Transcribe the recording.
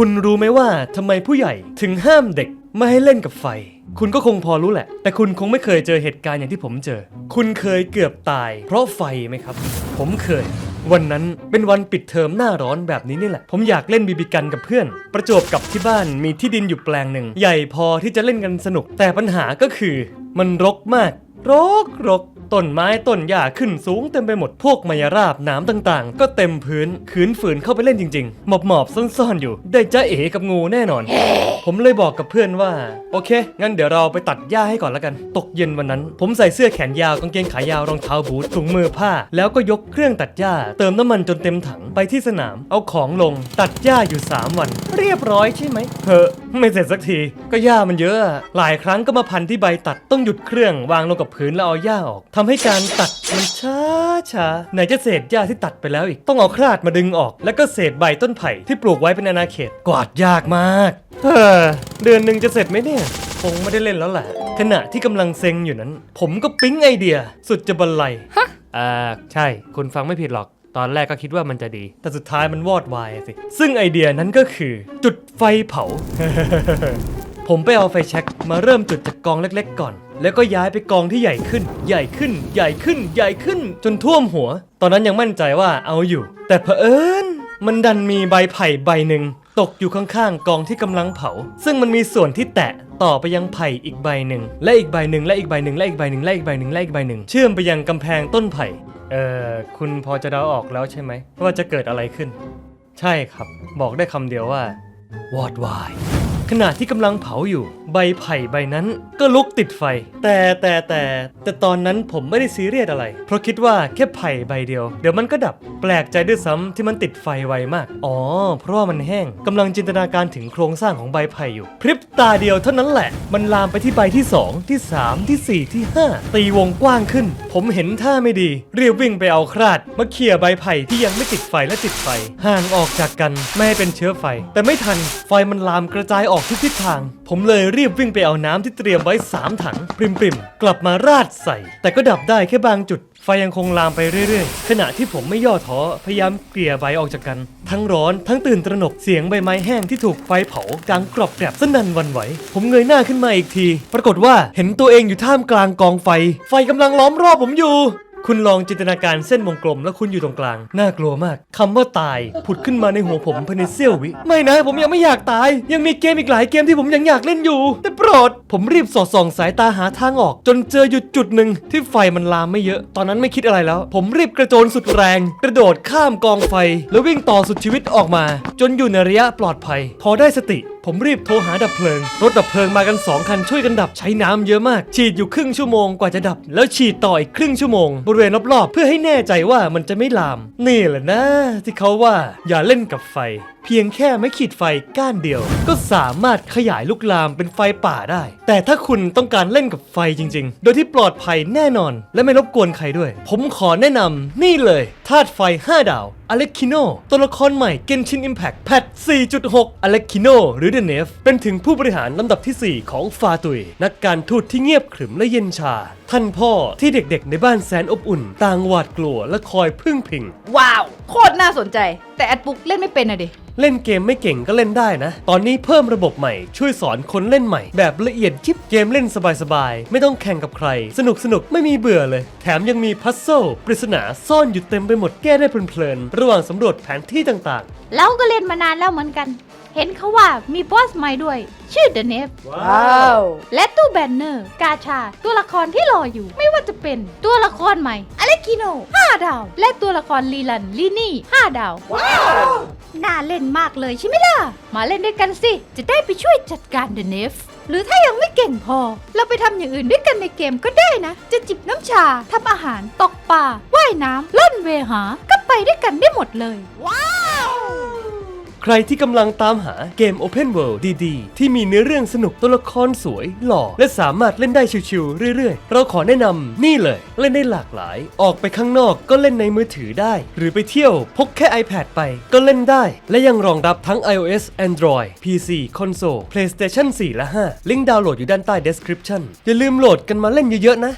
คุณรู้ไหมว่าทำไมผู้ใหญ่ถึงห้ามเด็กไม่ให้เล่นกับไฟ คุณก็คงพอรู้แหละ แต่คุณคงไม่เคยเจอเหตุการณ์อย่างที่ผมเจอ คุณเคยเกือบตาย เพราะไฟไหมครับ ผมเคย วันนั้นเป็นวันปิดเทอมหน้าร้อนแบบนี้นี่แหละ ผมอยากเล่นบีบีกันกับเพื่อน ประจวบกับที่บ้านมีที่ดินอยู่แปลงหนึ่ง ใหญ่พอที่จะเล่นกันสนุก แต่ปัญหาก็คือ มันรกมาก รกรก ต้นไม้ต้นหญ้าขึ้นสูงเต็มไปหมดพวกมายราบหนามต่างๆ ก็เต็มพื้นขืนฝืนเข้าไปเล่นจริงๆ หมอบหมอบๆซ่อนๆอยู่ ได้จ้าเอ๋กับงูแน่นอน ผมเลยบอกกับเพื่อนว่า โอเค งั้นเดี๋ยวเราไปตัดหญ้าให้ก่อนแล้วกัน ตกเย็นวันนั้น ผมใส่เสื้อแขนยาวกางเกงขายาวรองเท้าบูทถุงมือผ้า แล้วก็ยกเครื่องตัดหญ้า เติมน้ำมันจนเต็มถังไปที่สนาม เอาของลง ตัดหญ้าอยู่ 3 วัน เรียบร้อยใช่ไหมเฮ้ไม่เสร็จสักที ก็หญ้ามันเยอะอะ หลายครั้งก็มาพันที่ใบตัดต้องหยุดเครื่องวางลงกับพื้นแล้วเอาหญ้าออกทำให้การตัดมันช้าช้าๆไหนจะเศษหญ้าที่ตัดไปแล้วอีก ต้องเอาคราดมาดึงออก แล้วก็เศษใบต้นไผ่ที่ปลูกไว้เป็นอาณาเขตกวาดยากมากเฮ้อเดือนหนึ่งจะเสร็จไหมเนี่ยคงไม่ได้เล่นแล้วแหละขณะที่กำลังเซ็งอยู่นั้น ผมก็ปิ๊งไอเดีย สุดจะบันไลฮะอ่าใช่ คุณฟังไม่ผิดหรอก ตอนแรกก็คิดว่ามันจะดี แต่สุดท้ายมันวอดวายสิ ซึ่งไอเดียนั้นก็คือ จุดไฟเผา ผมไปเอาไฟแช็กมาเริ่มจุดจากกองเล็กๆ ก่อน แล้วก็ย้ายไปกองที่ใหญ่ขึ้น ใหญ่ขึ้น ใหญ่ขึ้น ใหญ่ขึ้น จนท่วมหัว ตอนนั้นยังมั่นใจว่าเอาอยู่ แต่เผอิญมันดันมีใบไผ่ใบหนึ่งตกอยู่ข้างๆกองที่กำลังเผา ซึ่งมันมีส่วนที่แตะต่อไปยังไผ่อีกใบหนึ่งและอีกใบหนึ่งและอีกใบหนึ่งและอีกใบหนึ่งและอีกใบหนึ่งและอีกใบหนึ่งเชื่อมไปยังกำแพงต้นไผ่ เอ่อ คุณพอจะเดาออกแล้วใช่ไหม ว่าจะเกิดอะไรขึ้น ใช่ครับ บอกได้คำเดียวว่า วอดวาย ขณะที่กำลังเผาอยู่ ใบไผ่ใบนั้นก็ลุกติดไฟ แต่แต่แต่แต่ตอนนั้นผมไม่ได้ซีเรียสอะไร เพราะคิดว่าแค่ไผ่ใบเดียว เดี๋ยวมันก็ดับ แปลกใจด้วยซ้ำที่มันติดไฟไวมาก อ๋อ เพราะว่ามันแห้งกำลังจินตนาการถึงโครงสร้างของใบไผ่อยู่ พริบตาเดียวเท่านั้นแหละ มันลามไปที่ใบที่ 2 ที่ 3 ทีสี่4 ที่ 5 ตีวงกว้างขึ้น ผมเห็นท่าไม่ดีรีบวิ่งไปเอาคราดมาเขี่ยใบไผ่ที่ยังไม่ติดไฟและติดไฟ ห่างออกจากกันไม่ให้เป็นเชื้อไฟ แต่ไม่ทันไฟมันลามกระจายออกอกทุกทิศทาง ผมเลยรีบวิ่งไปเอาน้ำที่เตรียมไว้ 3 ถัง ปริมๆ กลับมาราดใส่ แต่ก็ดับได้แค่บางจุด ไฟยังคงลามไปเรื่อยๆ ขณะที่ผมไม่ย่อท้อ พยายามเกลี่ยใบออกจากกัน ทั้งร้อนทั้งตื่นตระหนกเสียงใบไม้แห้งที่ถูกไฟเผาดังกรอบแกรบสนั่นวันไหว ผมเงยหน้าขึ้นมาอีกที ปรากฏว่าเห็นตัวเองอยู่ท่ามกลางกองไฟ ไฟกำลังล้อมรอบผมอยู่ คุณลองจินตนาการเส้นวงกลมแล้วคุณอยู่ตรงกลาง น่ากลัวมากคำว่าตาย ผุดขึ้นมาในหัวผมภายในเสี้ยววิ ไม่นะ ผมยังไม่อยากตาย ยังมีเกมอีกหลายเกมที่ผมยังอยากเล่นอยู่ แต่โปรด ผมรีบสอดส่องสายตาหาทางออก จนเจออยู่จุดหนึ่งที่ไฟมันลามไม่เยอะ ตอนนั้นไม่คิดอะไรแล้ว ผมรีบกระโจนสุดแรง กระโดดข้ามกองไฟ แล้ววิ่งต่อสุดชีวิตออกมา จนอยู่ในระยะปลอดภัย พอได้สติ ผมรีบโทรหาดับเพลิง รถดับเพลิงมากัน 2 คันช่วยกันดับใช้น้ำเยอะมาก ฉีดอยู่ครึ่งชั่วโมงกว่าจะดับ แล้วฉีดต่ออีกครึ่งชั่วโมง บริเวณรอบๆ เพื่อให้แน่ใจว่ามันจะไม่ลาม นี่แหละนะ ที่เขาว่าอย่าเล่นกับไฟ เพียงแค่ไม่ขีดไฟก้านเดียว ก็สามารถขยายลุกลามเป็นไฟป่าได้ แต่ถ้าคุณต้องการเล่นกับไฟจริง ๆ โดยที่ปลอดภัยแน่นอน และไม่รบกวนใครด้วย ผมขอแนะนำนี่เลยธาตุไฟ 5 ดาวอเล็กคิโนตัวละครใหม่ Genshin Impact แพท 4.6 อเล็กคิโนหรือ The n e f เป็นถึงผู้บริหารลำดับทีสี่ 4 ของฟาตุย นักการทูตที่เงียบขรึมและเย็นชา ท่านพ่อที่เด็กๆในบ้านแสนอบอุ่น ต่างหวาดกลัวและคอยพึ่งพิง ว้าว โคตรน่าสนใจ แต่แอดปุ๊กเล่นไม่เป็นอะดิ เล่นเกมไม่เก่งก็เล่นได้นะ ตอนนี้เพิ่มระบบใหม่ช่วยสอนคนเล่นใหม่ แบบละเอียดยิบเกมเล่นสบายๆ ไม่ต้องแข่งกับใคร สนุกสนุกๆไม่มีเบื่อเลย แถมยังมีพัซเซิลปริศนาซ่อนอยู่เต็มไปหมดแก้ได้เพลินๆระหว่างสำรวจแผนที่ต่างเราก็เล่นมานานแล้วเหมือนกัน เห็นเขาว่ามีบอสใหม่ด้วย ชื่อเดเนฟว้าว และตู้แบนเนอร์ กาชา ตัวละครที่รออยู่ ไม่ว่าจะเป็นตัวละครใหม่ อเล็กกิโน 5 ดาว และตัวละครลีลันลีนี่ 5 ดาวว้าว น่าเล่นมากเลยใช่ไหมล่ะ มาเล่นด้วยกันสิ จะได้ไปช่วยจัดการเดเนฟ หรือถ้ายังไม่เก่งพอ เราไปทำอย่างอื่นด้วยกันในเกมก็ได้นะ จะจิบน้ำชาทำอาหารตกปลาว่ายน้ำล่อนเวหา ก็ไปด้วยกันได้หมดเลย ว้า ใครที่กำลังตามหาเกม Open World ดีๆ ที่มีเนื้อเรื่องสนุกตัวละครสวย หล่อ และสามารถเล่นได้ชิวๆเรื่อยๆ เราขอแนะนำนี่เลย เล่นได้หลากหลาย ออกไปข้างนอกก็เล่นในมือถือได้ หรือไปเที่ยวพกแค่ iPad ไปก็เล่นได้ และยังรองรับทั้ง iOS Android PC Console PlayStation 4 และ 5 ลิงก์ดาวน์โหลดอยู่ด้านใต้ description อย่าลืมโหลดกันมาเล่นเยอะๆนะ